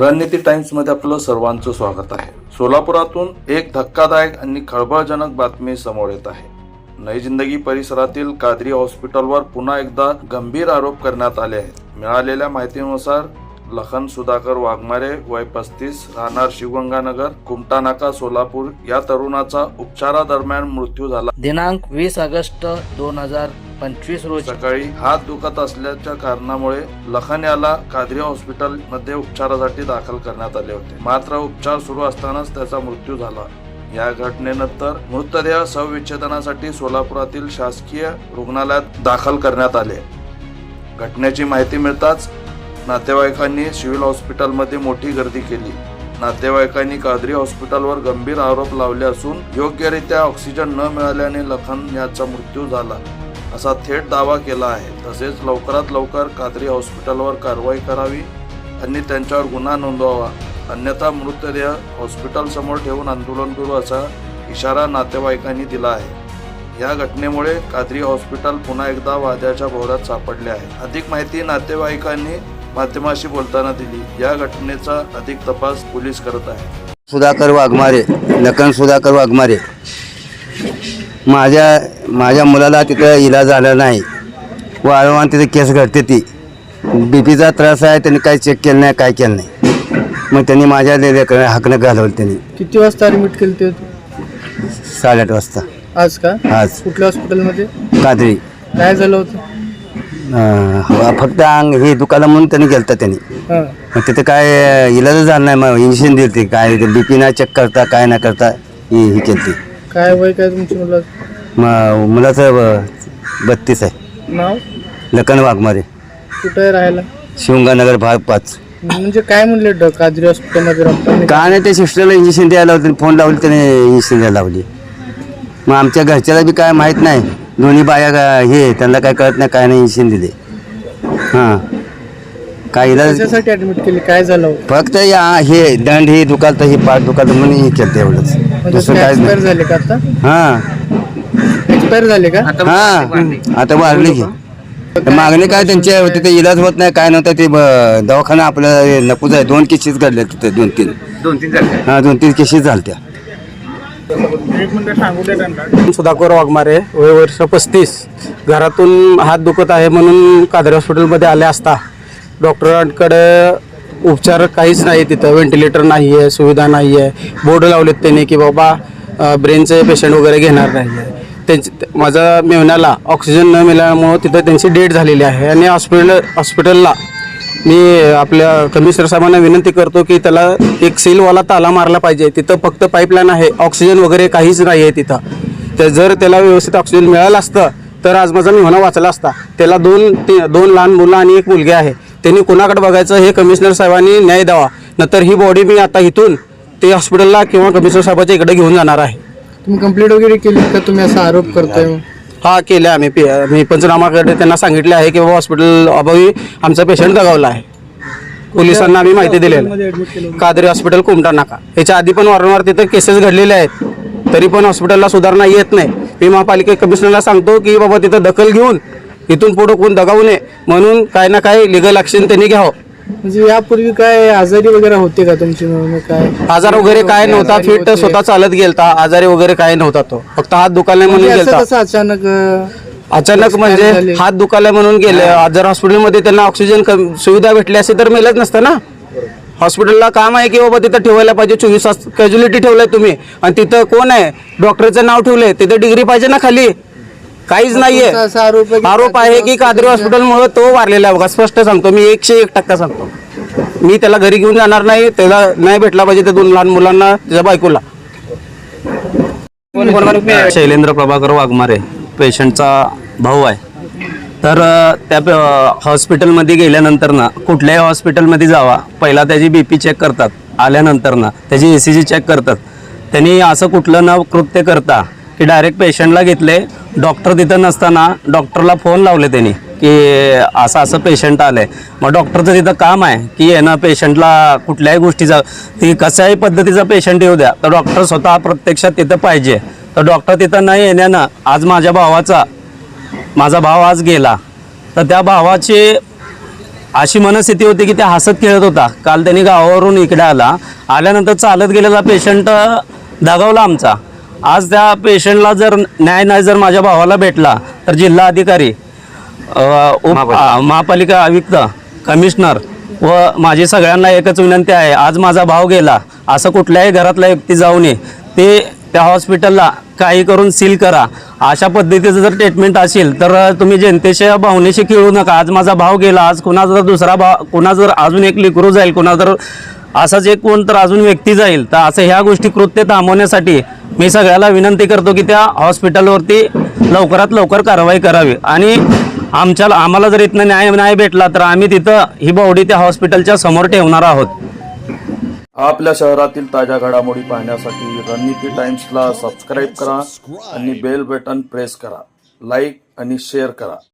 रणनीती टाइम्समध्ये आपलं सर्वांचं स्वागत आहे. सोलापुरातून एक धक्कादायक आणि खळबळजनक बातमी समोर येत आहे. नई जिंदगी परिसरातील कादरी हॉस्पिटलवर पुन्हा एकदा गंभीर आरोप करण्यात आले आहेत. मिळालेल्या माहितीनुसार लखन सुधाकर वाघमारे वय पस्तीस राहणार शिवगंगानगर कुमटा नाका सोलापूर या तरुणाचा उपचारादरम्यान मृत्यू झाला. दिनांक वीस ऑगस्ट दोन हजार पंचवीस रोजी. सकाळी हात दुखत असल्याच्या कारणामुळे लखन याला कादरी हॉस्पिटलमध्ये उपचारासाठी दाखल करण्यात आले होते. मात्र उपचार सुरू असतानाच त्याचा मृत्यू झाला. या घटनेनंतर मृतदेह शवविच्छेदनासाठी सोलापुरातील शासकीय रुग्णालयात दाखल करण्यात आले. घटनेची माहिती मिळताच नातेवाईकांनी सिव्हिल हॉस्पिटलमध्ये मोठी गर्दी केली. नातेवाईकांनी कादरी हॉस्पिटलवर गंभीर आरोप लावले असून योग्यरित्या ऑक्सिजन न मिळाल्याने लखन याचा मृत्यू झाला असा थेट दावा केला आहे. तसेच लवकरात लवकर कादरी हॉस्पिटलवर कारवाई करावी आणि त्यांच्यावर गुन्हा नोंदवावा. अन्यथा मृतदेह हॉस्पिटलसमोर ठेवून आंदोलन करू असा इशारा नातेवाईकांनी दिला आहे. या घटनेमुळे कादरी हॉस्पिटल पुन्हा एकदा वाद्याच्या भोवऱ्यात सापडले आहे. अधिक माहिती नातेवाईकांनी माध्यमाशी बोलताना दिली. या घटनेचा अधिक तपास पोलीस करत आहेत. सुधाकर वाघमारे लखन सुधाकर वाघमारे. माझ्या माझ्या मुलाला तिथं इलाज झाला नाही. वारंवार तिथे केस घडते ती. बी पीचा त्रास आहे त्यांनी काही चेक केलं नाही काय केलं नाही. मग त्यांनी माझ्या लेकरं हाकणं घालवलं त्यांनी. किती वाजता ऍडमिट केले ते? साडेआठ वाजता. आज का? आज. कुठल्या हॉस्पिटलमध्ये कादरी काय झालं होतं? अं, फक्त अंग हे दुखालं म्हणून त्यांनी गेलं होतं त्यांनी. हां. मग तिथे काय इलाजच झालं नाही मग इंजेक्शन दिली ते काय बी पी नाही चेक करता काय नाही करता ही ही केली काय वय काय तुमच्या मुलं? मग मुलाचं बत्तीस आहे. नाव? लखन वाघमारे. कुठं राहायला? शिवंगानगर भाग पाच. म्हणजे काय म्हणले ड काजरी हॉस्पिटलमध्ये डॉक्टरने का नाही ते सिस्टरला इंजेक्शन द्यायला लावले फोन लावले त्याने इंजेक्शन द्यायला लावली. मग आमच्या घरच्याला बी काय माहीत नाही. दोन्ही बाया गा- हे त्यांना काय कळत नाही काय नाही इंजेक्शन दिले हां. काय इलाज ऍडमिट केली? काय झालं होतं? फक्त या हे दंड हे दुखालतं हे पाठ दुखालतं म्हणून हे केलं एवढंच म्हणजे दुसरं काय एक्सपायर झाले का आता? हां. एक्सपायर झाले का? हां. आता वाढले की. तर मागणी काय त्यांची आहे, तिथे इलाज होत नाही काय नव्हतं ते ब- दवाखाना आपल्याला नकोच आहे. दोन केसेस घडले तिथे दोन तीन दोन तीन हां दोन तीन केसेस झाल्या सुधाकर वाघमारे वय वर्ष पस्तीस. घरातून हात दुखत आहे म्हणून कादरी हॉस्पिटलमध्ये आले असता. डॉक्टरांकडे उपचार काहीच नाही तिथं. व्हेंटिलेटर नाही आहे सुविधा नाही आहे बोर्ड लावलेत त्यांनी की बाबा ब्रेनचे पेशंट वगैरे घेणार नाही आहे त्यांची माझा मेवण्याला ऑक्सिजन न मिळाल्यामुळं तिथं त्यांची डेट झालेली आहे. आणि हॉस्पिटल हॉस्पिटलला मी आपल्या कमिशनर साहेबांना विनंती करतो की त्याला एक सीलवाला ताला मारला पाहिजे. तिथं फक्त पाईपलाईन आहे. ऑक्सिजन वगैरे काहीच नाही आहे तिथं. तर जर त्याला व्यवस्थित ऑक्सिजन मिळालं असतं तर आज माझा मेहना वाचला असता. त्याला दोन ते दोन लहान मुलं आणि एक मुलगी आहे. त्यांनी कुणाकडे बघायचं हे कमिशनर साहेबांनी न्याय द्यावा. नंतर ही बॉडी मी आता इथून ते हॉस्पिटलला किंवा कमिशनर साहेबाच्या इकडे घेऊन जाणार आहे. तुम्ही कंप्लेंट वगैरे केली का? तुम्ही असा आरोप करताय? हा केला आम्ही. पे मी पंचनामाकडे त्यांना सांगितले आहे की बाबा हॉस्पिटल अभावी आमचा पेशंट दगावला आहे. पोलिसांना आम्ही माहिती दिलेली आहे. कादरी हॉस्पिटल कुमटा नाका. याच्या आधी पण वारंवार तिथं केसेस घडलेले आहेत. तरी पण हॉस्पिटलला सुधारणा येत नाही. मी महापालिका कमिशनरला सांगतो की बाबा तिथं दखल घेऊन इथून पुढं कोण दगावू नये. म्हणून काय ना काय लिगल ॲक्शन त्यांनी घ्यावं. म्हणजे यापूर्वी काय आजारी वगैरे होते का तुमची काय? आजार वगैरे काय नव्हता. आजारी फिट होते. स्वतः चालत गेलता. आजारी वगैरे काय नव्हता तो. फक्त हात दुखायला म्हणून म्हणजे असं गेलता. कसं अचानक अं, अचानक म्हणजे. हात दुखायला म्हणून गेले. जर हॉस्पिटलमध्ये त्यांना ऑक्सिजन कम- सुविधा भेटली असती तर मिळत नसतं ना? हॉस्पिटलला काम आहे की बाबा तिथं ठेवायला पाहिजे? चोवीस तास कॅज्युलिटी ठेवलंय तुम्ही. आणि तिथं कोण आहे? डॉक्टरचं नाव ठेवलंय. तिथं डिग्री पाहिजे ना खाली? काहीच नाहीये. असा आरोप आहे की आरोप आहे की कादरी हॉस्पिटलमुळे तो वारलेला आहे. बघा स्पष्ट सांगतो मी एकशे एक टक्का सांगतो. मी त्याला घरी घेऊन जाणार नाही त्याला नाही भेटला पाहिजे त्या दोन लहान मुलांना त्याच्या बायकोला. शैलेंद्र प्रभाकर वाघमारे पेशंटचा भाऊ आहे. तर त्या हॉस्पिटलमध्ये गेल्यानंतर ना कुठल्याही हॉस्पिटलमध्ये जावा पहिला त्याची बी पी चेक करतात. आल्यानंतर ना त्याची ए सी जी चेक करतात. त्यांनी असं कुठलं न कृत्य करता की डायरेक्ट पेशंटला घेतले डॉक्टर तिथं नसताना डॉक्टरला फोन लावले त्यांनी की असं असं पेशंट आलं आहे मग डॉक्टरचं तिथं काम आहे की आहे ना पेशंटला कुठल्याही गोष्टीचा ती कशाही पद्धतीचा पेशंट येऊ द्या. तर डॉक्टर स्वतः प्रत्यक्षात तिथं पाहिजे. तर डॉक्टर तिथं नाही येण्यानं आज माझ्या भावाचा माझा भाव आज गेला. तर त्या भावाची अशी मनस्थिती होती की ते हसत खेळत होता. काल त्यांनी गावावरून इकडे आला. आल्यानंतर चालत गेलेला पेशंट दगावला आमचा. आज त्या पेशंटला जर न्याय नाही जर माझ्या भावाला भेटला तर जिल्हा अधिकारी महापालिका. आयुक्त कमिशनर व माझी सगळ्यांना एकच विनंती आहे आज माझा भाव गेला असं कुठल्याही घरातला व्यक्ती जाऊ नये ते त्या हॉस्पिटलला काही करून सील करा. अशा पद्धतीचं जर ट्रीटमेंट असेल तर तुम्ही जनतेच्या भावनेशी खेळू नका. आज माझा भाव गेला आज कुणाचा जर दुसरा भाव कुणा जर अजून एक लिकरू जाईल कुणा जर असाच एक कोण तर अजून व्यक्ती जाईल तर असं ह्या गोष्टी कृत्य थांबवण्यासाठी मी सगळ्याला विनंती करतो की त्या हॉस्पिटलवरती लवकरात लवकर कारवाई करावी. आणि आमच्या आम्हाला जर इथनं न्याय नाही भेटला तर आम्ही तिथं ही बॉडी त्या हॉस्पिटलच्या समोर ठेवणार आहोत. आपल्या शहरातील ताज्या घडामोडी पाहण्यासाठी रणनीती टाइम्सला सबस्क्राईब करा आणि बेल बटन प्रेस करा. लाईक आणि शेअर करा.